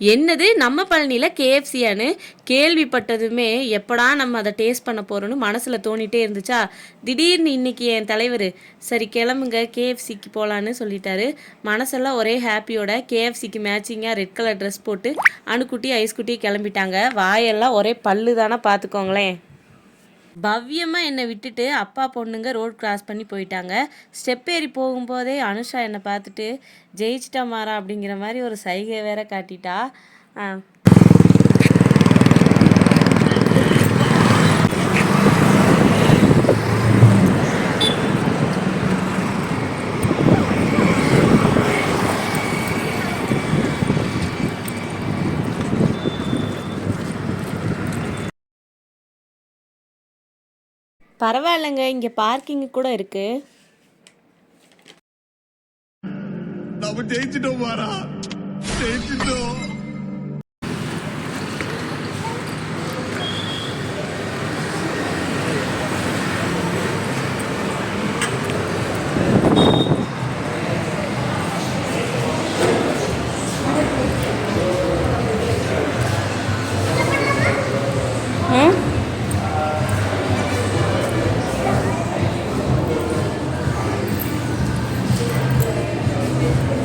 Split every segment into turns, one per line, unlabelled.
என்னது நம்ம பழனியில் கேஎஃப்சியான்னு கேள்விப்பட்டதுமே எப்படா நம்ம அதை டேஸ்ட் பண்ண போகிறோன்னு மனசில் தோணிட்டே இருந்துச்சா? திடீர்னு இன்னைக்கு என் தலைவர் சரி கிளம்புங்க கேஎஃப்சிக்கு போகலான்னு சொல்லிட்டாரு. மனசெல்லாம் ஒரே ஹாப்பியோட கேஎஃப்சிக்கு மேட்சிங்காக ரெட் கலர் ட்ரெஸ் போட்டு அணுக்குட்டி ஐஸ்குட்டி கிளம்பிட்டாங்க. வாயெல்லாம் ஒரே பல்லு தானே பார்த்துக்கோங்களேன் பவ்யமாக என்னை விட்டுட்டு அப்பா பொண்ணுங்க ரோட் கிராஸ் பண்ணி போயிட்டாங்க. ஸ்டெப் ஏறி போகும்போதே அனுஷா என்னை பார்த்துட்டு ஜெயிச்சிட்டா மாறா அப்படிங்கிற மாதிரி ஒரு சைகை வேற காட்டிட்டா. பரவாயில்லைங்க இங்கே பார்க்கிங் கூட இருக்கு.
நம்ம ஜெயிச்சிட்டோம் மாறா. ஜெயிச்சிட்டோம்.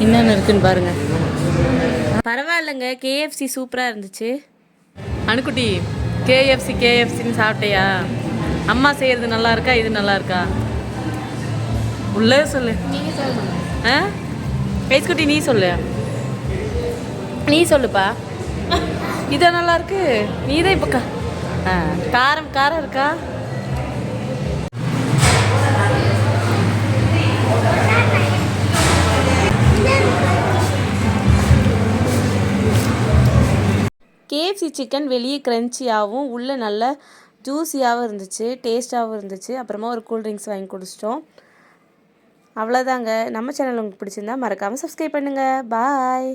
என்னென்ன இருக்குன்னு பாருங்க. பரவாயில்லைங்க. கேஎஃப்சி சூப்பராக இருந்துச்சு. அணுக்குட்டி கேஎஃப்சி கேஎஃப்சின்னு சாப்பிட்டியா? அம்மா செய்கிறது நல்லா இருக்கா? இது நல்லா இருக்கா? உள்ளே சொல்லு. ஆ? பேஸ்குட்டி நீ சொல்லு. நீ சொல்லுப்பா. இதா நல்லா இருக்கு. நீ தான் இப்போ கா ஆ காரம் காரம் இருக்கா? கேஎஃப்சி சிக்கன் வெளியே க்ரன்ச்சியாகவும் உள்ளே நல்ல ஜூஸியாகவும் இருந்துச்சு டேஸ்ட்டாகவும் இருந்துச்சு. அப்புறமா ஒரு கூல் ட்ரிங்க்ஸ் வாங்கி குடிச்சிட்டோம். அவ்வளோதாங்க நம்ம சேனல் உங்களுக்கு பிடிச்சிருந்தா மறக்காமல் சப்ஸ்கிரைப் பண்ணுங்கள் பாய்